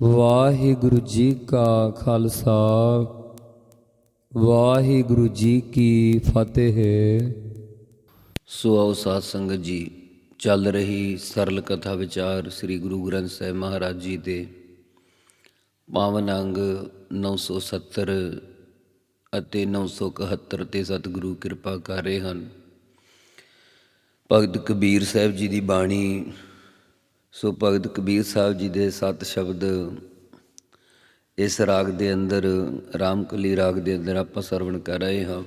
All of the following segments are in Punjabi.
ਵਾਹਿਗੁਰੂ ਜੀ ਕਾ ਖਾਲਸਾ, ਵਾਹਿਗੁਰੂ ਜੀ ਕੀ ਫਤਿਹ। ਸੋ ਆਓ ਸਾਧ ਸੰਗਤ ਜੀ, ਚੱਲ ਰਹੀ ਸਰਲ ਕਥਾ ਵਿਚਾਰ ਸ੍ਰੀ ਗੁਰੂ ਗ੍ਰੰਥ ਸਾਹਿਬ ਮਹਾਰਾਜ ਜੀ ਦੇ ਪਾਵਨ ਅੰਗ 970 ਅਤੇ 971 ਤੇ ਸਤਿਗੁਰੂ ਕਿਰਪਾ ਕਰ ਰਹੇ ਹਨ। ਭਗਤ ਕਬੀਰ ਸਾਹਿਬ ਜੀ ਦੀ ਬਾਣੀ ਸੋ ਭਗਤ ਕਬੀਰ ਸਾਹਿਬ ਜੀ ਦੇ ਸੱਤ ਸ਼ਬਦ, ਇਸ ਰਾਗ ਦੇ ਅੰਦਰ, ਰਾਮਕਲੀ ਰਾਗ ਦੇ ਅੰਦਰ ਆਪਾਂ ਸਰਵਣ ਕਰ ਰਹੇ ਹਾਂ।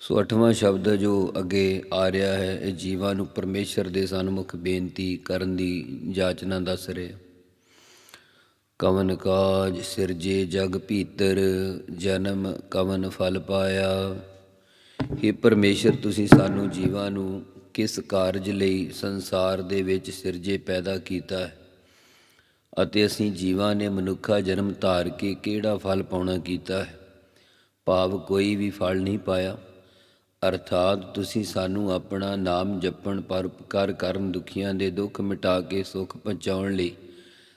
ਸੋ ਅਠਵਾਂ ਸ਼ਬਦ ਜੋ ਅੱਗੇ ਆ ਰਿਹਾ ਹੈ, ਇਹ ਜੀਵਾਂ ਨੂੰ ਪਰਮੇਸ਼ਰ ਦੇ ਸਨਮੁਖ ਬੇਨਤੀ ਕਰਨ ਦੀ ਜਾਚਨਾ ਦੱਸ ਰਿਹਾ ਕਵਨ ਕਾਜ ਸਿਰਜੇ ਜਗ ਭੀਤਰ, ਜਨਮ ਕਵਨ ਫਲ ਪਾਇਆ। हे ਪਰਮੇਸ਼ਰ, ਤੁਸੀਂ ਸਾਨੂੰ ਜੀਵਾਂ ਨੂੰ ਕਿਸ ਕਾਰਜ ਲਈ ਸੰਸਾਰ ਦੇ ਵਿੱਚ ਸਿਰਜੇ ਪੈਦਾ ਕੀਤਾ ਹੈ? ਅਤੇ ਅਸੀਂ ਜੀਵਾਂ ਨੇ ਮਨੁੱਖਾ ਜਨਮ ਧਾਰ ਕੇ ਕਿਹੜਾ ਫਲ ਪਾਉਣਾ ਕੀਤਾ ਹੈ? ਭਾਵ ਕੋਈ ਵੀ ਫਲ ਨਹੀਂ ਪਾਇਆ। ਅਰਥਾਤ ਤੁਸੀਂ ਸਾਨੂੰ ਆਪਣਾ ਨਾਮ ਜਪਣ ਪਰ ਉਪਕਾਰ ਕਰਨ ਦੁਖੀਆਂ ਦੇ ਦੁੱਖ ਮਿਟਾ ਕੇ ਸੁਖ ਪਹੁੰਚਾਉਣ ਲਈ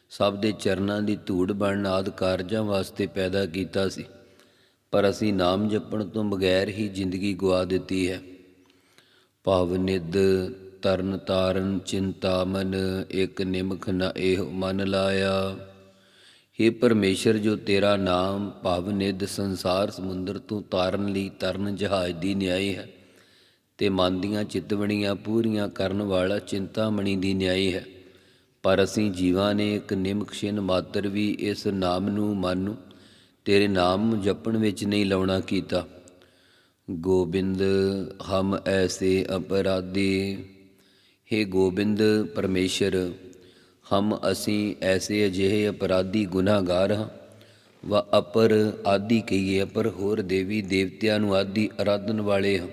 ਸਭ ਦੇ ਚਰਨਾਂ ਦੀ ਧੂੜ ਬਣਨ ਆਦ ਕਾਰਜਾਂ ਵਾਸਤੇ ਪੈਦਾ ਕੀਤਾ ਸੀ। ਪਰ ਅਸੀਂ ਨਾਮ ਜਪਣ ਤੋਂ ਬਗੈਰ ਹੀ ਜ਼ਿੰਦਗੀ ਗਵਾ ਦਿੱਤੀ ਹੈ। ਭਾਵ ਨਿਦ ਤਰਨ ਤਾਰਨ ਚਿੰਤਾ ਮਨ, ਇੱਕ ਨਿਮਖ ਨ ਇਹ ਮਨ ਲਾਇਆ। हे ਪਰਮੇਸ਼ਰ, ਜੋ ਤੇਰਾ ਨਾਮ ਭਾਵ ਨਿਦ ਸੰਸਾਰ ਸਮੁੰਦਰ ਤੋਂ ਤਾਰਨ ਲਈ ਤਰਨ ਜਹਾਜ਼ ਦੀ ਨਿਆਈ ਹੈ ਤੇ ਮਨ ਦੀਆਂ ਚਿਤਵਣੀਆਂ ਪੂਰੀਆਂ ਕਰਨ ਵਾਲਾ ਚਿੰਤਾਮਣੀ ਦੀ ਨਿਆਈ ਹੈ। ਪਰ ਅਸੀਂ ਜੀਵਾਂ ਨੇ ਇੱਕ ਨਿਮਕ ਛਿਨ ਮਾਤਰ ਵੀ ਇਸ ਨਾਮ ਨੂੰ, ਮਨ ਨੂੰ ਤੇਰੇ ਨਾਮ ਜਪਣ ਵਿੱਚ ਨਹੀਂ ਲਾਉਣਾ ਕੀਤਾ। ਗੋਬਿੰਦ, ਹਮ ਐਸੇ ਅਪਰਾਧੀ। हे ਗੋਬਿੰਦ ਪਰਮੇਸ਼ਰ, ਹਮ ਅਸੀਂ ਐਸੇ ਅਜਿਹੇ ਅਪਰਾਧੀ ਗੁਨਾਹਗਾਰ ਹਾਂ। ਵਾ ਅਪਰ ਆਦਿ ਕਹੀਏ, ਅਪਰ ਹੋਰ ਦੇਵੀ ਦੇਵਤਿਆਂ ਨੂੰ ਆਦਿ ਅਰਾਧਨ ਵਾਲੇ ਹਾਂ।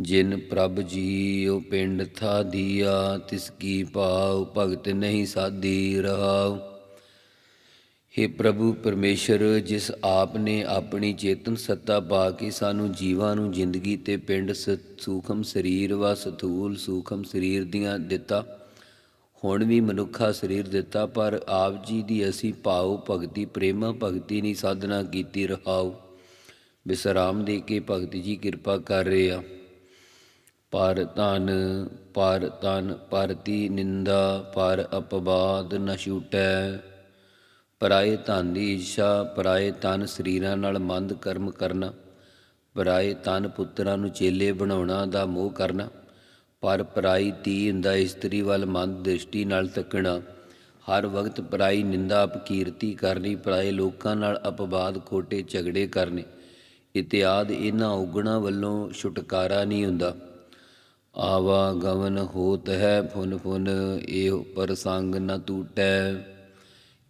ਜਿਨ ਪ੍ਰਭ ਜੀ ਉਹ ਪਿੰਡ ਥਾ ਦੀਆ ਤਿਸ ਕੀ ਭਾਉ ਭਗਤ ਨਹੀਂ ਸਾਦੀ ਰਹਾਉ। हे ਪ੍ਰਭੂ ਪਰਮੇਸ਼ਰ, ਜਿਸ ਆਪ ਨੇ ਆਪਣੀ ਚੇਤਨ ਸੱਤਾ ਪਾ ਕੇ ਸਾਨੂੰ ਜੀਵਾਂ ਨੂੰ ਜ਼ਿੰਦਗੀ ਤੇ ਪਿੰਡ ਸ- ਸੂਖਮ ਸਰੀਰ ਵਾ ਸਥੂਲ ਸੂਖਮ ਸਰੀਰ ਦੀਆਂ ਦਿੱਤਾ, ਹੁਣ ਵੀ ਮਨੁੱਖਾ ਸਰੀਰ ਦਿੱਤਾ, ਪਰ ਆਪ ਜੀ ਦੀ ਅਸੀਂ ਭਾਉ ਭਗਤੀ, ਪ੍ਰੇਮਾ ਭਗਤੀ ਨਹੀਂ ਸਾਧਨਾ ਕੀਤੀ, ਰਹਾਉ। ਵਿਸਰਾਮ ਦੇ ਕੇ ਭਗਤ ਜੀ ਕਿਰਪਾ ਕਰ ਰਹੇ ਆ। ਪਰ ਤਨ ਪਰ ਤਨ ਪਰਤੀ ਨਿੰਦਾ, ਪਰ ਅਪਵਾਦ ਨ ਛੂਟੈ। ਪਰਾਏ ਧਨ ਦੀ ਇੱਛਾ, ਪਰਾਏ ਤਨ ਸਰੀਰਾਂ ਨਾਲ ਮੰਦ ਕਰਮ ਕਰਨਾ, ਪਰਾਏ ਤਨ ਪੁੱਤਰਾਂ ਨੂੰ ਚੇਲੇ ਬਣਾਉਣਾ ਦਾ ਮੋਹ ਕਰਨਾ, ਪਰ ਪਰਾਈ ਧੀ ਹੁੰਦਾ ਇਸਤਰੀ ਵੱਲ ਮੰਦ ਦ੍ਰਿਸ਼ਟੀ ਨਾਲ ਤੱਕਣਾ। ਹਰ ਵਕਤ ਪਰਾਈ ਨਿੰਦਾ ਅਪਕੀਰਤੀ ਕਰਨੀ, ਪਰਾਏ ਲੋਕਾਂ ਨਾਲ ਅਪਵਾਦ ਖੋਟੇ ਝਗੜੇ ਕਰਨੇ, ਇਤਿਆਦ ਇਹਨਾਂ ਉਗਣਾ ਵੱਲੋਂ ਛੁਟਕਾਰਾ ਨਹੀਂ ਹੁੰਦਾ। ਆਵਾ ਗਵਨ ਹੋਤ ਹੈ ਫੁਨ ਫੁਨ, ਇਹ ਪ੍ਰਸੰਗ ਨ ਟੂਟੈ।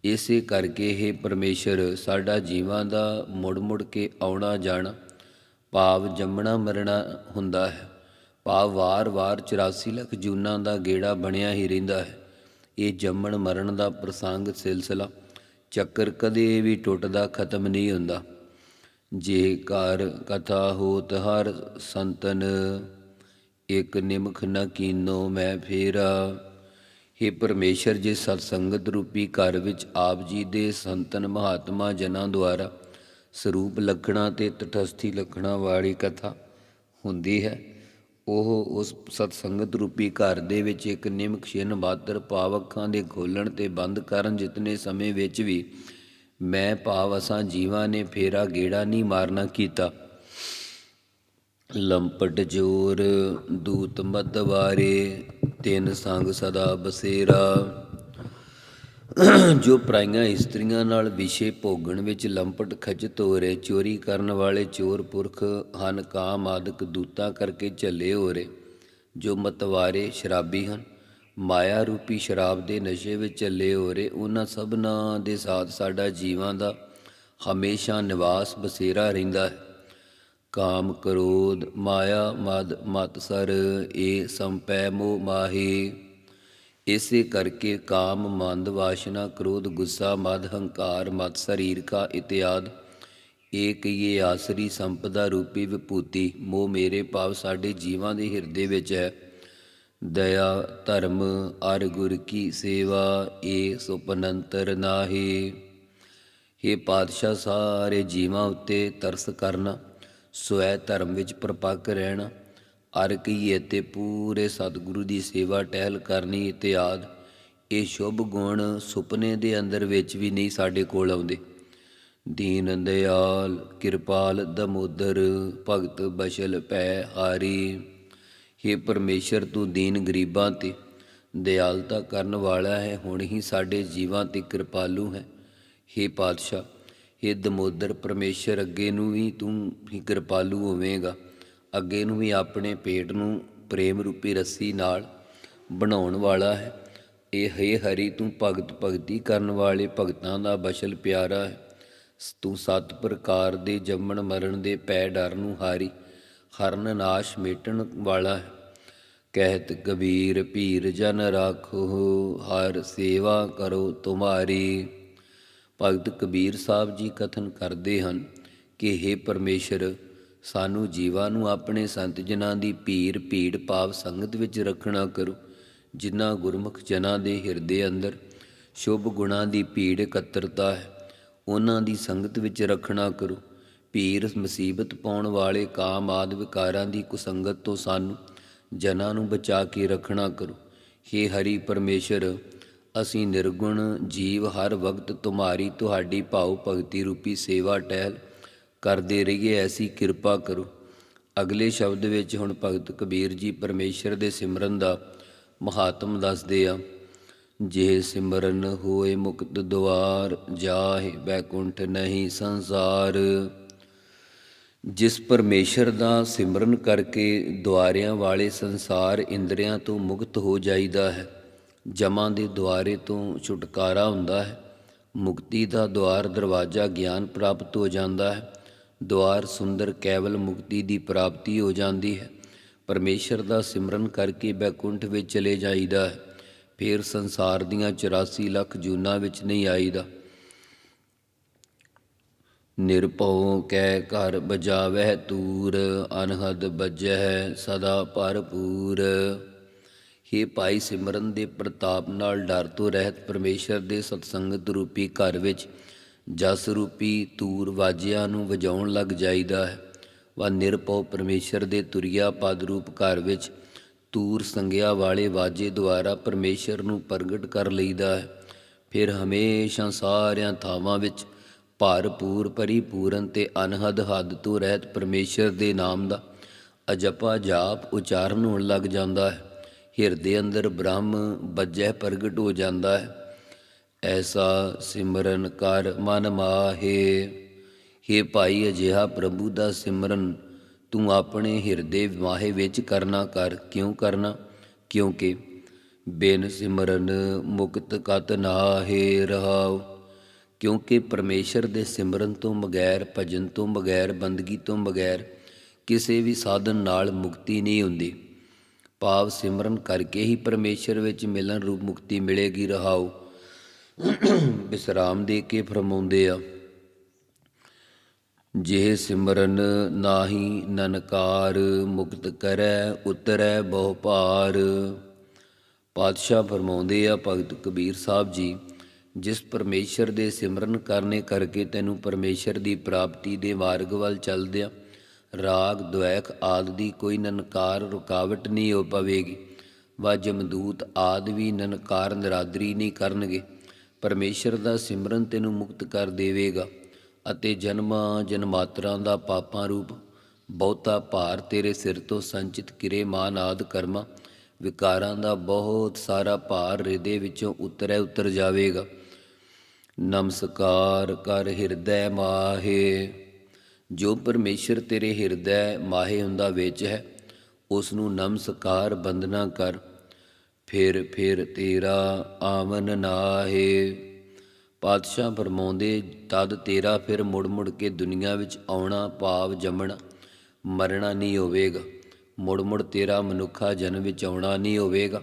ਇਸੇ ਕਰਕੇ ਹੀ ਪਰਮੇਸ਼ਰ, ਸਾਡਾ ਜੀਵਾਂ ਦਾ ਮੁੜ ਮੁੜ ਕੇ ਆਉਣਾ ਜਾਣਾ ਭਾਵ ਜੰਮਣਾ ਮਰਣਾ ਹੁੰਦਾ ਹੈ। ਭਾਵ ਵਾਰ-ਵਾਰ 84 ਲੱਖ ਜੂਨਾਂ ਦਾ ਗੇੜਾ ਬਣਿਆ ਹੀ ਰਹਿੰਦਾ ਹੈ। ਇਹ ਜੰਮਣ ਮਰਨ ਦਾ ਪ੍ਰਸੰਗ ਸਿਲਸਿਲਾ ਚੱਕਰ ਕਦੇ ਵੀ ਟੁੱਟਦਾ ਖਤਮ ਨਹੀਂ ਹੁੰਦਾ। ਜੇ ਘਰ ਕਥਾ ਹੋਤ ਹਰ ਸੰਤਨ, ਇਕ ਨਿਮਖ ਨ ਕੀਨੋ ਮੈਂ ਫੇਰਾ। हे ਪਰਮੇਸ਼ਰ ਜੀ ਸਤਸੰਗਤ ਰੂਪੀ ਘਰ ਵਿੱਚ ਆਪ ਜੀ ਦੇ ਸੰਤਨ ਮਹਾਤਮਾ ਜਨਾਂ ਦੁਆਰਾ ਸਰੂਪ ਲਖਣਾ ਤੇ ਤਟਸਥੀ ਲਖਣਾ ਵਾਲੀ ਕਥਾ ਹੁੰਦੀ ਹੈ, ਉਹ ਉਸ ਸਤਸੰਗਤ ਰੂਪੀ ਘਰ ਦੇ ਵਿੱਚ ਇੱਕ ਨਿਮਕ ਛਿਨ ਮਾਤਰ ਭਾਵ ਦੇ ਖੋਲਣ ਤੇ ਬੰਦ ਕਰਨ ਜਿਤਨੇ ਸਮੇਂ ਵਿੱਚ ਵੀ ਮੈਂ ਭਾਵ ਅਸਾਂ ਜੀਵਾਂ ਨੇ ਫੇਰਾ ਗੇੜਾ ਨਹੀਂ ਮਾਰਨਾ ਕੀਤਾ। ਲੰਪਟ ਜੋਰ, ਦੂਤ ਮਦਵਾਰੇ ਤਿੰਨ ਸੰਗ ਸਦਾ ਬਸੇਰਾ। ਜੋ ਪ੍ਰਾਈਆਂ ਇਸਤਰੀਆਂ ਨਾਲ ਵਿਸ਼ੇ ਭੋਗਣ ਵਿੱਚ ਲੰਪਟ ਖਚਤ ਹੋ ਰਹੇ ਚੋਰੀ ਕਰਨ ਵਾਲੇ ਚੋਰ ਪੁਰਖ ਹਨ, ਕਾਮ ਆਦਿਕ ਦੂਤਾਂ ਕਰਕੇ ਝੱਲੇ ਹੋ ਰਹੇ ਜੋ ਮਤਵਾਰੇ ਸ਼ਰਾਬੀ ਹਨ, ਮਾਇਆ ਰੂਪੀ ਸ਼ਰਾਬ ਦੇ ਨਸ਼ੇ ਵਿੱਚ ਝੱਲੇ ਹੋ ਰਹੇ ਉਹਨਾਂ ਸਭਨਾਂ ਦੇ ਸਾਥ ਸਾਡਾ ਜੀਵਾਂ ਦਾ ਹਮੇਸ਼ਾ ਨਿਵਾਸ ਬਸੇਰਾ ਰਹਿੰਦਾ ਹੈ। ਕਾਮ ਕਰੋਧ, ਮਾਇਆ, ਮਦ ਮਤਸਰ ਏ, ਸੰਪੈ, ਮੋਹ, ਮਾਹੀ। ਇਸੇ ਕਰਕੇ ਕਾਮ, ਮੰਦ, ਵਾਸ਼ਨਾ, ਕ੍ਰੋਧ, ਗੁੱਸਾ, ਮਦ, ਹੰਕਾਰ, ਮਤ, ਸਰੀਰ ਕਾ ਇਤਿਆਦ ਏਕ ਇਹ ਆਸਰੀ ਸੰਪਦਾ ਰੂਪੀ ਵਿਭੂਤੀ, ਮੋਹ ਮੇਰੇ ਭਾਵ ਸਾਡੇ ਜੀਵਾਂ ਦੇ ਹਿਰਦੇ ਵਿੱਚ ਹੈ। ਦਇਆ, ਧਰਮ, ਅਰ ਗੁਰ ਕੀ ਸੇਵਾ, ਏ ਸੁਪਨੰਤਰ ਨਾਹੀ। हे ਪਾਤਸ਼ਾਹ, ਸਾਰੇ ਜੀਵਾਂ ਉੱਤੇ ਤਰਸ ਕਰਨਾ। ਸਵੈ ਧਰਮ ਵਿੱਚ ਪ੍ਰਪੱਕ ਰਹਿਣਾ, ਅਰ ਕੀਏ ਤੇ ਪੂਰੇ ਸਤਿਗੁਰੂ ਦੀ ਸੇਵਾ ਟਹਿਲ ਕਰਨੀ ਇਤਿਆਦ ਇਹ ਸ਼ੁਭ ਗੁਣ ਸੁਪਨੇ ਦੇ ਅੰਦਰ ਵਿੱਚ ਵੀ ਨਹੀਂ ਸਾਡੇ ਕੋਲ ਆਉਂਦੇ। ਦੀਨ ਦਿਆਲ, ਕਿਰਪਾਲ ਦਮੋਦਰ, ਭਗਤ ਬਸ਼ਲ ਪੈ ਹਾਰੀ हे ਪਰਮੇਸ਼ਰ ਤੂੰ ਦੀਨ ਗਰੀਬਾਂ ਤੇ, ਦਿਆਲਤਾ ਕਰਨ ਵਾਲਾ ਹੈ, ਹੁਣ ਹੀ ਸਾਡੇ ਜੀਵਾਂ ਤੇ ਕਿਰਪਾਲੂ ਹੈ। हे ਪਾਤਸ਼ਾਹ हे ਦਮੋਦਰ ਪਰਮੇਸ਼ਰ, ਅੱਗੇ ਨੂੰ ਵੀ ਤੂੰ ਹੀ ਕਿਰਪਾਲੂ ਹੋਵੇਂਗਾ। ਅੱਗੇ ਨੂੰ ਵੀ ਆਪਣੇ ਪੇਟ ਨੂੰ ਪ੍ਰੇਮ ਰੂਪੀ ਰੱਸੀ ਨਾਲ ਬਣਾਉਣ ਵਾਲਾ ਹੈ। ਇਹ ਹੈ ਹਰੀ, ਤੂੰ ਭਗਤ ਭਗਤੀ ਕਰਨ ਵਾਲੇ ਭਗਤਾਂ ਦਾ ਬਸ਼ਲ ਪਿਆਰਾ ਹੈ। ਤੂੰ ਸਤ ਪ੍ਰਕਾਰ ਦੇ ਜੰਮਣ ਮਰਨ ਦੇ ਪੈ ਡਰ ਨੂੰ ਹਾਰੀ। ਹਰਨ ਨਾਸ਼ ਮੇਟਣ ਵਾਲਾ ਹੈ। ਕਹਿਤ ਕਬੀਰ ਪੀਰ ਜਨ ਰਾਖੋ, ਹਰ ਸੇਵਾ ਕਰੋ ਤੁਮਾਰੀ। ਭਗਤ ਕਬੀਰ ਸਾਹਿਬ ਜੀ ਕਥਨ ਕਰਦੇ ਹਨ ਕਿ हे ਪਰਮੇਸ਼ਰ, ਸਾਨੂੰ ਜੀਵਾਂ ਨੂੰ ਆਪਣੇ ਸੰਤ ਜਨਾਂ ਦੀ ਭੀੜ ਭੀੜ ਭਾਵ ਸੰਗਤ ਵਿੱਚ ਰੱਖਣਾ ਕਰੋ, ਜਿਨ੍ਹਾਂ ਗੁਰਮੁਖ ਜਨਾਂ ਦੇ ਹਿਰਦੇ ਅੰਦਰ ਸ਼ੁਭ ਗੁਣਾਂ ਦੀ ਭੀੜ, ਇਕੱਤਰਤਾ ਹੈ, ਉਹਨਾਂ ਦੀ ਸੰਗਤ ਵਿੱਚ ਰੱਖਣਾ ਕਰੋ। ਭੀੜ, ਮੁਸੀਬਤ ਪਾਉਣ ਵਾਲੇ ਕਾਮ ਆਦ ਵਿਕਾਰਾਂ ਦੀ ਕੁਸੰਗਤ ਤੋਂ ਸਾਨੂੰ ਜਨਾਂ ਨੂੰ ਬਚਾ ਕੇ ਰੱਖਣਾ ਕਰੋ। हे ਹਰੀ ਪਰਮੇਸ਼ਰ ਅਸੀਂ ਨਿਰਗੁਣ ਜੀਵ ਹਰ ਵਕਤ ਤੁਮਾਰੀ ਤੁਹਾਡੀ ਭਾਉ ਭਗਤੀ ਰੂਪੀ ਸੇਵਾ ਟਹਿਲ ਕਰਦੇ ਰਹੀਏ, ਐਸੀ ਕਿਰਪਾ ਕਰੋ। ਅਗਲੇ ਸ਼ਬਦ ਵਿੱਚ ਹੁਣ ਭਗਤ ਕਬੀਰ ਜੀ ਪਰਮੇਸ਼ਰ ਦੇ ਸਿਮਰਨ ਦਾ ਮਹਾਤਮ ਦੱਸਦੇ ਆ, ਜੇ ਸਿਮਰਨ ਹੋਏ ਮੁਕਤ ਦੁਆਰ, ਜਾਹੇ ਬੈਕੁੰਠ ਨਹੀਂ ਸੰਸਾਰ। ਜਿਸ ਪਰਮੇਸ਼ਰ ਦਾ ਸਿਮਰਨ ਕਰਕੇ ਦੁਆਰਿਆਂ ਵਾਲੇ ਸੰਸਾਰ ਇੰਦਰੀਆਂ ਤੋਂ ਮੁਕਤ ਹੋ ਜਾਈਦਾ ਹੈ ਜਮਾਂ ਦੇ ਦੁਆਰੇ ਤੋਂ ਛੁਟਕਾਰਾ ਹੁੰਦਾ ਹੈ। ਮੁਕਤੀ ਦਾ ਦੁਆਰ ਦਰਵਾਜ਼ਾ ਗਿਆਨ ਪ੍ਰਾਪਤ ਹੋ ਜਾਂਦਾ ਹੈ। ਦੁਆਰ ਸੁੰਦਰ ਕੇਵਲ ਮੁਕਤੀ ਦੀ ਪ੍ਰਾਪਤੀ ਹੋ ਜਾਂਦੀ ਹੈ। ਪਰਮੇਸ਼ਰ ਦਾ ਸਿਮਰਨ ਕਰਕੇ ਬੈਕੁੰਠ ਵਿੱਚ ਚਲੇ ਜਾਈਦਾ ਹੈ। ਫਿਰ ਸੰਸਾਰ ਦੀਆਂ 84 ਲੱਖ ਜੂਨਾਂ ਵਿੱਚ ਨਹੀਂ ਆਈਦਾ। ਨਿਰਭਉ ਕੈ ਘਰ ਬਜਾਵਹਿ ਤੂਰ, ਅਨਹਦ ਬਜਹਿ ਸਦਾ ਭਰਪੂਰ। हे ਭਾਈ ਸਿਮਰਨ ਦੇ ਪ੍ਰਤਾਪ ਨਾਲ ਡਰ ਤੋਂ ਰਹਿਤ ਪਰਮੇਸ਼ਰ ਦੇ ਸਤਸੰਗਤ ਰੂਪੀ ਘਰ ਵਿੱਚ ਜਸ ਰੂਪੀ ਤੂਰ ਵਾਜਿਆਂ ਨੂੰ ਵਜਾਉਣ ਲੱਗ ਜਾਈਦਾ ਹੈ। ਵਾ ਨਿਰਭਉ ਪਰਮੇਸ਼ਰ ਦੇ ਤੁਰਿਆ ਪਦ ਰੂਪ ਘਰ ਵਿੱਚ ਤੂਰ ਸੰਗਿਆ ਵਾਲੇ ਵਾਜੇ ਦੁਆਰਾ ਪਰਮੇਸ਼ਰ ਨੂੰ ਪ੍ਰਗਟ ਕਰ ਲਈਦਾ ਹੈ। ਫਿਰ ਹਮੇਸ਼ਾ ਸਾਰਿਆਂ ਥਾਵਾਂ ਵਿੱਚ ਭਰਪੂਰ ਪਰਿਪੂਰਨ ਤੇ ਅਨਹਦ ਹੱਦ ਤੋਂ ਰਹਿਤ ਪਰਮੇਸ਼ਰ ਦੇ ਨਾਮ ਦਾ ਅਜਪਾ ਜਾਪ ਉਚਾਰਨ ਹੋਣ ਲੱਗ ਜਾਂਦਾ ਹੈ। ਹਿਰਦੇ ਅੰਦਰ ਬ੍ਰਹਮ ਬੱਜੈ ਪ੍ਰਗਟ ਹੋ ਜਾਂਦਾ ਹੈ। ਐਸਾ ਸਿਮਰਨ ਕਰ ਮਨ ਮਾਹੇ। हे ਭਾਈ, ਅਜਿਹਾ ਪ੍ਰਭੂ ਦਾ ਸਿਮਰਨ ਤੂੰ ਆਪਣੇ ਹਿਰਦੇ ਮਾਹੇ ਵਿੱਚ ਕਰਨਾ ਕਰ। ਕਿਉਂ ਕਰਨਾ? ਕਿਉਂਕਿ ਬਿਨ ਸਿਮਰਨ ਮੁਕਤ ਕਤ ਨਾਹੇ ਰਹਾਉ। ਕਿਉਂਕਿ ਪਰਮੇਸ਼ਰ ਦੇ ਸਿਮਰਨ ਤੋਂ ਬਗੈਰ, ਭਜਨ ਤੋਂ ਬਗੈਰ, ਬੰਦਗੀ ਤੋਂ ਬਗੈਰ ਕਿਸੇ ਵੀ ਸਾਧਨ ਨਾਲ ਮੁਕਤੀ ਨਹੀਂ ਹੁੰਦੀ। ਭਾਵ ਸਿਮਰਨ ਕਰਕੇ ਹੀ ਪਰਮੇਸ਼ਰ ਵਿੱਚ ਮਿਲਣ ਰੂਪ ਮੁਕਤੀ ਮਿਲੇਗੀ ਰਹਾਉ ਵਿਸਰਾਮ ਦੇ ਕੇ ਫਰਮਾਉਂਦੇ ਆ, ਜੇ ਸਿਮਰਨ ਨਾਹੀ ਨਨਕਾਰ ਮੁਕਤ ਕਰੈ, ਉਤਰੈ ਬਹੁ ਭਾਰ। ਪਾਤਸ਼ਾਹ ਫਰਮਾਉਂਦੇ ਆ, ਭਗਤ ਕਬੀਰ ਸਾਹਿਬ ਜੀ, ਜਿਸ ਪਰਮੇਸ਼ਰ ਦੇ ਸਿਮਰਨ ਕਰਨੇ ਕਰਕੇ ਤੈਨੂੰ ਪਰਮੇਸ਼ਰ ਦੀ ਪ੍ਰਾਪਤੀ ਦੇ ਮਾਰਗ ਵੱਲ ਚੱਲਦਿਆਂ ਰਾਗ, ਦੁਐਖ ਆਦ ਦੀ ਕੋਈ ਨਨਕਾਰ ਰੁਕਾਵਟ ਨਹੀਂ ਹੋ ਪਵੇਗੀ। ਵਾ ਜਮਦੂਤ ਆਦ ਵੀ ਨਨਕਾਰ ਨਿਰਾਦਰੀ ਨਹੀਂ ਕਰਨਗੇ। ਪਰਮੇਸ਼ਰ ਦਾ ਸਿਮਰਨ ਤੈਨੂੰ ਮੁਕਤ ਕਰ ਦੇਵੇਗਾ ਅਤੇ ਜਨਮਾਂ ਜਨਮਾਤਰਾਂ ਦਾ ਪਾਪਾਂ ਰੂਪ, ਬਹੁਤਾ ਭਾਰ ਤੇਰੇ ਸਿਰ ਤੋਂ ਸੰਚਿਤ ਕਿਰੇ ਮਾਨ ਆਦ ਕਰਮਾਂ, ਵਿਕਾਰਾਂ ਦਾ ਬਹੁਤ ਸਾਰਾ ਭਾਰ ਹਿਰਦੇ ਵਿੱਚੋਂ ਉਤਰੈ ਉਤਰ ਜਾਵੇਗਾ। ਨਮਸਕਾਰ ਕਰ ਹਿਰਦੈ ਮਾਹੇ। ਜੋ ਪਰਮੇਸ਼ਰ ਤੇਰੇ ਹਿਰਦੈ ਮਾਹੇ ਹੁੰਦਾ ਵਿੱਚ ਹੈ ਉਸ ਨੂੰ ਨਮਸਕਾਰ ਬੰਦਨਾ ਕਰ। ਫਿਰ ਫਿਰ ਤੇਰਾ ਆਮਨ ਨਾਹੇ। ਪਾਤਸ਼ਾਹ ਫਰਮਾਉਂਦੇ, ਤਦ ਤੇਰਾ ਫਿਰ ਮੁੜ ਮੁੜ ਕੇ ਦੁਨੀਆ ਵਿੱਚ ਆਉਣਾ ਭਾਵ ਜੰਮਣਾ ਮਰਨਾ ਨਹੀਂ ਹੋਵੇਗਾ। ਮੁੜ ਮੁੜ ਤੇਰਾ ਮਨੁੱਖਾ ਜਨਮ ਵਿੱਚ ਆਉਣਾ ਨਹੀਂ ਹੋਵੇਗਾ।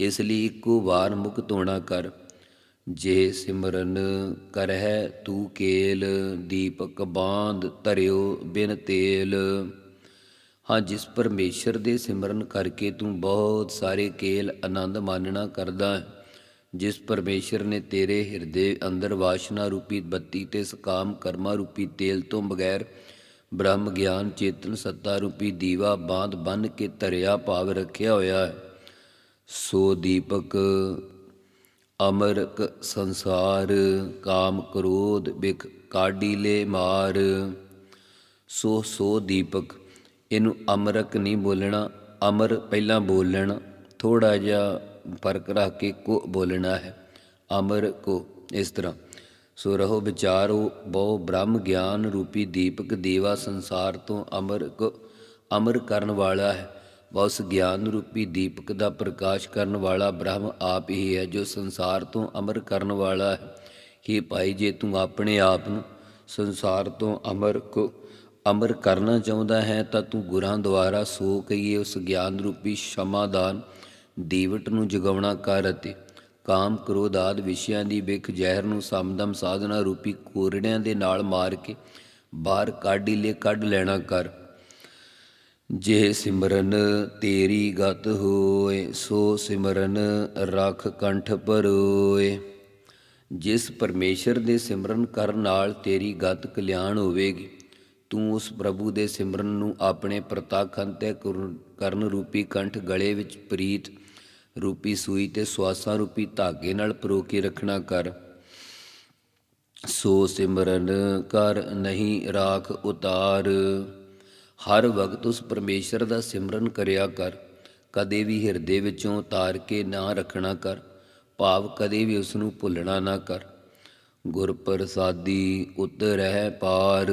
ਇਸ ਲਈ ਇੱਕੋ ਵਾਰ ਮੁਕਤ ਹੋਣਾ ਕਰ। ਜੇ ਸਿਮਰਨ ਕਰਹਿ ਤੂੰ ਕੇਲ, ਦੀਪਕ ਬਾਂਧ ਧਰਿਓ ਬਿਨ ਤੇਲ। ਹਾਂ, ਜਿਸ ਪਰਮੇਸ਼ਰ ਦੇ ਸਿਮਰਨ ਕਰਕੇ ਤੂੰ ਬਹੁਤ ਸਾਰੇ ਕੇਲ ਆਨੰਦ ਮਾਨਣਾ ਕਰਦਾ ਹੈ। ਜਿਸ ਪਰਮੇਸ਼ਰ ਨੇ ਤੇਰੇ ਹਿਰਦੇ ਅੰਦਰ ਵਾਸ਼ਨਾ ਰੂਪੀ ਬੱਤੀ ਤੇ ਸਕਾਮ ਕਰਮਾ ਰੂਪੀ ਤੇਲ ਤੋਂ ਬਗੈਰ ਬ੍ਰਹਮ ਗਿਆਨ ਚੇਤਨ ਸੱਤਾ ਰੂਪੀ ਦੀਵਾ ਬਾਂਧ ਬੰਨ ਕੇ ਧਰਿਆ ਭਾਵ ਰੱਖਿਆ ਹੋਇਆ ਹੈ। ਸੋ ਦੀਪਕ ਅਮਰਕ ਸੰਸਾਰ, ਕਾਮ ਕ੍ਰੋਧ ਬਿਖ ਕਾਡੀਲੇ ਮਾਰ। ਸੋ ਸੋ ਦੀਪਕ, ਇਹਨੂੰ ਅਮਰਕ ਨਹੀਂ ਬੋਲਣਾ, ਅਮਰ ਪਹਿਲਾਂ ਬੋਲ ਲੈਣਾ ਥੋੜਾ ਜਿਹਾ ਫ਼ਰਕ ਰੱਖ ਕੇ ਕੋ ਬੋਲਣਾ ਹੈ, ਅਮਰ ਕੋ, ਇਸ ਤਰ੍ਹਾਂ। ਸੋ ਰਹੋ ਵਿਚਾਰੋ, ਬਹੁ ਬ੍ਰਹਮ ਗਿਆਨ ਰੂਪੀ ਦੀਪਕ ਦੇਵਾ ਸੰਸਾਰ ਤੋਂ ਅਮਰ ਕੋ, ਅਮਰ ਕਰਨ ਵਾਲਾ ਹੈ। ਉਸ ਗਿਆਨ ਰੂਪੀ ਦੀਪਕ ਦਾ ਪ੍ਰਕਾਸ਼ ਕਰਨ ਵਾਲਾ ਬ੍ਰਹਮ ਆਪ ਹੀ ਹੈ, ਜੋ ਸੰਸਾਰ ਤੋਂ ਅਮਰ ਕਰਨ ਵਾਲਾ ਹੈ। ਹੀ ਭਾਈ, ਜੇ ਤੂੰ ਆਪਣੇ ਆਪ ਨੂੰ ਸੰਸਾਰ ਤੋਂ ਅਮਰ ਕੋ ਅਮਰ ਕਰਨਾ ਚਾਹੁੰਦਾ ਹੈ, ਤਾਂ ਤੂੰ ਗੁਰਾਂ ਦੁਆਰਾ ਸੋ ਕਹੀਏ ਉਸ ਗਿਆਨ ਰੂਪੀ ਸ਼ਮਾਦਾਨ ਦੀਵਟ ਨੂੰ ਜਗਾਉਣਾ ਕਰ ਅਤੇ ਕਾਮ ਕ੍ਰੋਧ ਆਦ ਵਿਸ਼ਿਆਂ ਦੀ ਵਿਖ ਜ਼ਹਿਰ ਨੂੰ ਸਮਦਮ ਸਾਧਨਾ ਰੂਪੀ ਕੋਰੜਿਆਂ ਦੇ ਨਾਲ ਮਾਰ ਕੇ ਬਾਹਰ ਕੱਢ ਹੀ ਲੈ ਕੱਢ ਲੈਣਾ ਕਰ। ਜੇ ਸਿਮਰਨ ਤੇਰੀ ਗਤ ਹੋਏ, ਸੋ ਸਿਮਰਨ ਰਖ ਕੰਠ ਪਰੋਏ ਜਿਸ ਪਰਮੇਸ਼ਰ ਦੇ ਸਿਮਰਨ ਕਰਨ ਨਾਲ ਤੇਰੀ ਗਤ ਕਲਿਆਣ ਹੋਵੇਗੀ, ਤੂੰ ਉਸ ਪ੍ਰਭੂ ਦੇ ਸਿਮਰਨ ਨੂੰ ਆਪਣੇ ਪ੍ਰਤੱਖ ਅੰਤੈ ਕਰਨ ਰੂਪੀ ਕੰਠ ਗਲੇ ਵਿੱਚ ਪ੍ਰੀਤ ਰੂਪੀ ਸੂਈ ਤੇ ਸਵਾਸਾਂ ਰੂਪੀ ਧਾਗੇ ਨਾਲ ਪਰੋ ਕੇ ਰੱਖਣਾ ਕਰ। ਸੋ ਸਿਮਰਨ ਕਰ, ਨਹੀਂ ਰਾਖ ਉਤਾਰ। ਹਰ ਵਕਤ ਉਸ ਪਰਮੇਸ਼ਰ ਦਾ ਸਿਮਰਨ ਕਰਿਆ ਕਰ, ਕਦੇ ਵੀ ਹਿਰਦੇ ਵਿੱਚੋਂ ਉਤਾਰ ਕੇ ਨਾ ਰੱਖਣਾ ਕਰ, ਭਾਵ ਕਦੇ ਵੀ ਉਸ ਨੂੰ ਭੁੱਲਣਾ ਨਾ ਕਰ। ਗੁਰ ਪ੍ਰਸਾਦੀ ਉਤਰਹਿ ਪਾਰ,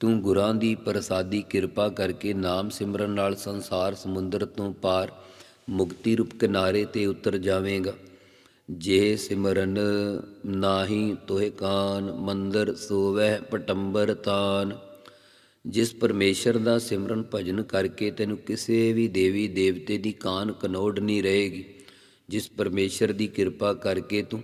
ਤੂੰ ਗੁਰਾਂ ਦੀ ਪ੍ਰਸਾਦੀ ਕਿਰਪਾ ਕਰਕੇ ਨਾਮ ਸਿਮਰਨ ਨਾਲ ਸੰਸਾਰ ਸਮੁੰਦਰ ਤੋਂ ਪਾਰ ਮੁਕਤੀ ਰੂਪ ਕਿਨਾਰੇ ਤੇ ਉਤਰ ਜਾਵੇਂਗਾ। ਜੇ ਸਿਮਰਨ ਨਾਹੀ ਤੋਹਿ ਕਾਨ, ਮੰਦਰ ਸੋਵੈ ਪਟੰਬਰ ਤਾਨ। ਜਿਸ ਪਰਮੇਸ਼ਰ ਦਾ ਸਿਮਰਨ ਭਜਨ ਕਰਕੇ ਤੈਨੂੰ ਕਿਸੇ ਵੀ ਦੇਵੀ ਦੇਵਤੇ ਦੀ ਕਾਨ ਕਨੋੜ ਨਹੀਂ ਰਹੇਗੀ, ਜਿਸ ਪਰਮੇਸ਼ਰ ਦੀ ਕਿਰਪਾ ਕਰਕੇ ਤੂੰ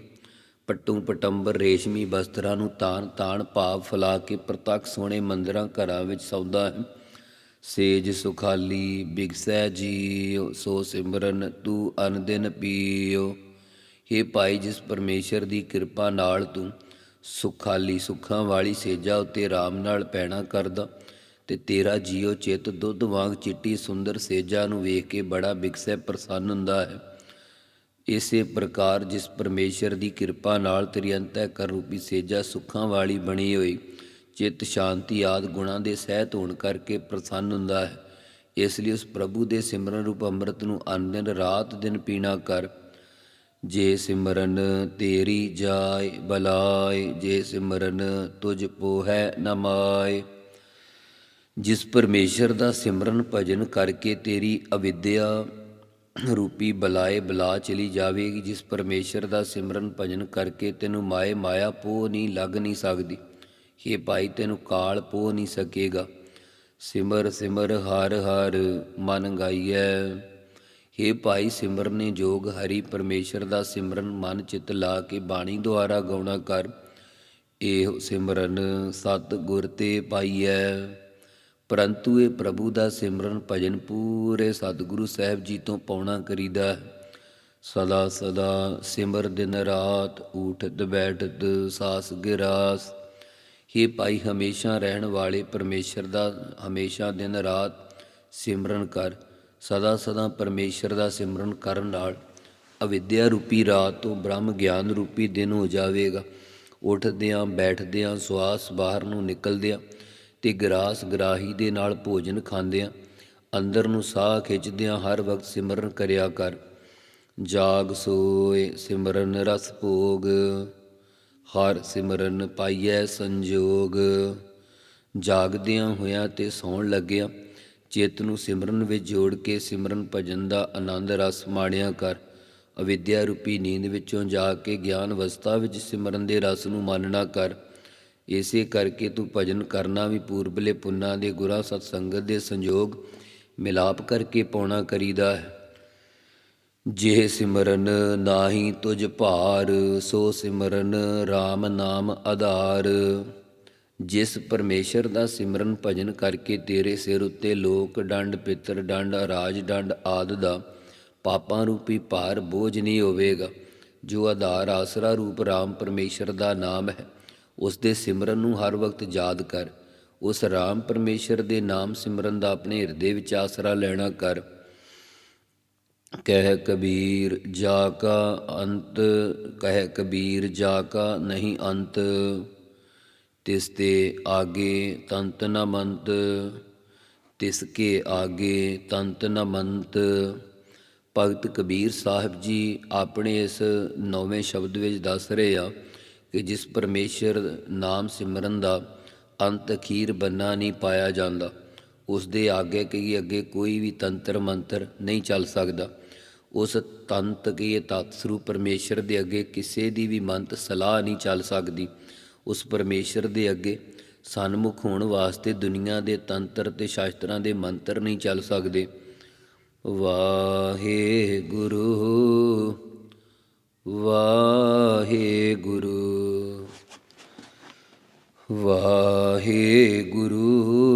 ਪੱਟੂ ਪਟੰਬਰ ਰੇਸ਼ਮੀ ਵਸਤਰਾਂ ਨੂੰ ਤਾਨ ਤਾਨ ਭਾਵ ਫਲਾ ਕੇ ਪ੍ਰਤੱਖ ਸੋਹਣੇ ਮੰਦਰਾਂ ਘਰਾਂ ਵਿੱਚ ਸੌਦਾ ਹੈ। ਸੇਜ ਸੁਖਾਲੀ ਬਿਗਸੈ ਜੀਓ ਸੋ ਸਿਮਰਨ ਤੂੰ ਅਨਦਿਨ ਪੀਓ हे ਭਾਈ, ਜਿਸ ਪਰਮੇਸ਼ਰ ਦੀ ਕਿਰਪਾ ਨਾਲ ਤੂੰ ਸੁਖਾਲੀ ਸੁੱਖਾਂ ਵਾਲੀ ਸੇਜਾ ਉਤੇ ਆਰਾਮ ਨਾਲ ਪੈਣਾ ਕਰਦਾ ਤੇ ਤੇਰਾ ਜੀਓ ਚਿੱਤ ਦੁੱਧ ਵਾਂਗ ਚਿੱਟੀ ਸੁੰਦਰ ਸੇਜਾ ਨੂੰ ਵੇਖ ਕੇ ਬੜਾ ਬਿਗਸੈ ਪ੍ਰਸੰਨ ਹੁੰਦਾ ਹੈ। ਇਸੇ ਪ੍ਰਕਾਰ ਜਿਸ ਪਰਮੇਸ਼ਰ ਦੀ ਕਿਰਪਾ ਨਾਲ ਤੇਰੀ ਅੰਤੈ ਕਰ ਰੂਪੀ ਸੇਜਾ ਸੁੱਖਾਂ ਵਾਲੀ ਬਣੀ ਹੋਈ, ਚਿੱਤ ਸ਼ਾਂਤੀ ਆਦ ਗੁਣਾਂ ਦੇ ਸਹਿਤ ਹੋਣ ਕਰਕੇ ਪ੍ਰਸੰਨ ਹੁੰਦਾ ਹੈ। ਇਸ ਲਈ ਉਸ ਪ੍ਰਭੂ ਦੇ ਸਿਮਰਨ ਰੂਪ ਅੰਮ੍ਰਿਤ ਨੂੰ ਅਨੰਦ ਰਾਤ ਦਿਨ ਪੀਣਾ ਕਰ। ਜੇ ਸਿਮਰਨ ਤੇਰੀ ਜਾਏ, ਬਲਾਏ, ਜੇ ਸਿਮਰਨ ਤੁਝ ਪੋਹੈ ਨਮਾਏ ਜਿਸ ਪਰਮੇਸ਼ਰ ਦਾ ਸਿਮਰਨ ਭਜਨ ਕਰਕੇ ਤੇਰੀ ਅਵਿਦਿਆ ਰੂਪੀ ਬਲਾਏ ਬਲਾ ਚਲੀ ਜਾਵੇਗੀ, ਜਿਸ ਪਰਮੇਸ਼ਰ ਦਾ ਸਿਮਰਨ ਭਜਨ ਕਰਕੇ ਤੈਨੂੰ ਮਾਏ ਮਾਇਆ ਪੋ ਨਹੀਂ ਲੱਗ ਨਹੀਂ ਸਕਦੀ। ਇਹ ਭਾਈ, ਤੈਨੂੰ ਕਾਲ ਪੋ ਨਹੀਂ ਸਕੇਗਾ। ਸਿਮਰ ਸਿਮਰ, ਹਰ ਹਰ ਮਨ ਗਾਈਐ। हे ਭਾਈ, ਸਿਮਰਨੇ ਜੋਗ ਹਰੀ ਪਰਮੇਸ਼ਰ ਦਾ ਸਿਮਰਨ ਮਨ ਚਿਤ ਲਾ ਕੇ ਬਾਣੀ ਦੁਆਰਾ ਗਾਉਣਾ ਕਰ। ਇਹ ਸਿਮਰਨ ਸਤ ਗੁਰ ਤੇ ਪਾਈਐ। ਪਰੰਤੂ ਇਹ ਪ੍ਰਭੂ ਦਾ ਸਿਮਰਨ ਭਜਨ ਪੂਰੇ ਸਤਿਗੁਰੂ ਸਾਹਿਬ ਜੀ ਤੋਂ ਪਾਉਣਾ ਕਰੀਦਾ ਹੈ। ਸਦਾ ਸਦਾ ਸਿਮਰ ਦਿਨ ਰਾਤ ਊਠਤ ਬੈਠਤ ਸਾਸ ਗਿਰਾਸ। हे ਭਾਈ ਹਮੇਸ਼ਾ ਰਹਿਣ ਵਾਲੇ ਪਰਮੇਸ਼ਰ ਦਾ ਹਮੇਸ਼ਾ ਦਿਨ ਰਾਤ ਸਿਮਰਨ ਕਰ। ਸਦਾ ਸਦਾ ਪਰਮੇਸ਼ਰ ਦਾ ਸਿਮਰਨ ਕਰਨ ਨਾਲ ਅਵਿਦਿਆ ਰੂਪੀ ਰਾਤ ਤੋਂ ਬ੍ਰਹਮ ਗਿਆਨ ਰੂਪੀ ਦਿਨ ਹੋ ਜਾਵੇਗਾ। ਉੱਠਦਿਆਂ ਬੈਠਦਿਆਂ ਸਵਾਸ ਬਾਹਰ ਨੂੰ ਨਿਕਲਦਿਆਂ ਤੇ ਗਰਾਸ ਗਰਾਹੀ ਦੇ ਨਾਲ ਭੋਜਨ ਖਾਂਦਿਆਂ ਅੰਦਰ ਨੂੰ ਸਾਹ ਖਿੱਚਦਿਆਂ ਹਰ ਵਕਤ ਸਿਮਰਨ ਕਰਿਆ ਕਰ। ਜਾਗ ਸੋਏ ਸਿਮਰਨ ਰਸ ਭੋਗ, ਹਰ ਸਿਮਰਨ ਪਾਈਐ ਸੰਜੋਗ। ਜਾਗਦਿਆਂ ਹੋਇਆਂ ਤੇ ਸੌਣ ਲੱਗਿਆ ਚਿੱਤ ਨੂੰ ਸਿਮਰਨ ਵਿੱਚ ਜੋੜ ਕੇ ਸਿਮਰਨ ਭਜਨ ਦਾ ਆਨੰਦ ਰਸ ਮਾਣਿਆ ਕਰ। ਅਵਿਦਿਆ ਰੂਪੀ ਨੀਂਦ ਵਿੱਚੋਂ ਜਾਗ ਕੇ ਗਿਆਨ ਅਵਸਥਾ ਵਿੱਚ ਸਿਮਰਨ ਦੇ ਰਸ ਨੂੰ ਮਾਨਣਾ ਕਰ। ਇਸੇ ਕਰਕੇ ਤੂੰ ਭਜਨ ਕਰਨਾ ਵੀ ਪੂਰਬਲੇ ਪੁੰਨਾਂ ਦੇ ਗੁਰਾਂ ਸਤ ਸੰਗਤ ਦੇ ਸੰਜੋਗ ਮਿਲਾਪ ਕਰਕੇ ਪਾਉਣਾ ਕਰੀਦਾ ਹੈ। ਜੇ ਸਿਮਰਨ ਨਾਹੀ ਤੁਝ ਭਾਰ, ਸੋ ਸਿਮਰਨ RAM ਨਾਮ ਆਧਾਰ। ਜਿਸ ਪਰਮੇਸ਼ਰ ਦਾ ਸਿਮਰਨ ਭਜਨ ਕਰਕੇ ਤੇਰੇ ਸਿਰ ਉੱਤੇ ਲੋਕ ਡੰਡ, ਪਿੱਤਰ ਡੰਡ, ਰਾਜ ਡੰਡ ਆਦ ਦਾ ਪਾਪਾਂ ਰੂਪੀ ਭਾਰ ਬੋਝ ਨਹੀਂ ਹੋਵੇਗਾ। ਜੋ ਆਧਾਰ ਆਸਰਾ ਰੂਪ ਰਾਮ ਪਰਮੇਸ਼ਰ ਦਾ ਨਾਮ ਹੈ ਉਸ ਦੇ ਸਿਮਰਨ ਨੂੰ ਹਰ ਵਕਤ ਯਾਦ ਕਰ, ਉਸ ਰਾਮ ਪਰਮੇਸ਼ਰ ਦੇ ਨਾਮ ਸਿਮਰਨ ਦਾ ਆਪਣੇ ਹਿਰਦੇ ਵਿੱਚ ਆਸਰਾ ਲੈਣਾ ਕਰ। ਕਹਿ ਕਬੀਰ, ਜਾ ਕਾ ਅੰਤ, ਕਹਿ ਕਬੀਰ, ਜਾ ਕਾ ਨਹੀਂ ਅੰਤ। ਤਿਸ ਤੇ ਆਗੇ ਤੰਤ ਨ ਮੰਤ, ਤਿਸ ਕੇ ਆਗੇ ਤੰਤ ਨ ਮੰਤ। ਭਗਤ ਕਬੀਰ ਸਾਹਿਬ ਜੀ ਆਪਣੇ ਇਸ ਨੌਵੇਂ ਸ਼ਬਦ ਵਿੱਚ ਦੱਸ ਰਹੇ ਆ ਕਿ ਜਿਸ ਪਰਮੇਸ਼ਰ ਨਾਮ ਸਿਮਰਨ ਦਾ ਅੰਤ ਅਖੀਰ ਬੰਨਾ ਨਹੀਂ ਪਾਇਆ ਜਾਂਦਾ ਉਸ ਦੇ ਆਗੇ ਕਈ ਅੱਗੇ ਕੋਈ ਵੀ ਤੰਤਰ ਮੰਤਰ ਨਹੀਂ ਚੱਲ ਸਕਦਾ। ਉਸ ਤੰਤ ਕੀ ਤਤ ਸਰੂਪ ਪਰਮੇਸ਼ਰ ਦੇ ਅੱਗੇ ਕਿਸੇ ਦੀ ਵੀ ਮੰਤ ਸਲਾਹ ਨਹੀਂ ਚੱਲ ਸਕਦੀ। ਉਸ ਪਰਮੇਸ਼ਰ ਦੇ ਅੱਗੇ ਸਨਮੁਖ ਹੋਣ ਵਾਸਤੇ ਦੁਨੀਆ ਦੇ ਤੰਤਰ ਤੇ ਸ਼ਾਸਤਰਾਂ ਦੇ ਮੰਤਰ ਨਹੀਂ ਚੱਲ ਸਕਦੇ। ਵਾਹਿਗੁਰੂ ਵਾਹਿਗੁਰੂ। ਵਾਹਿਗੁਰੂ ਵਾਹਿਗੁਰੂ।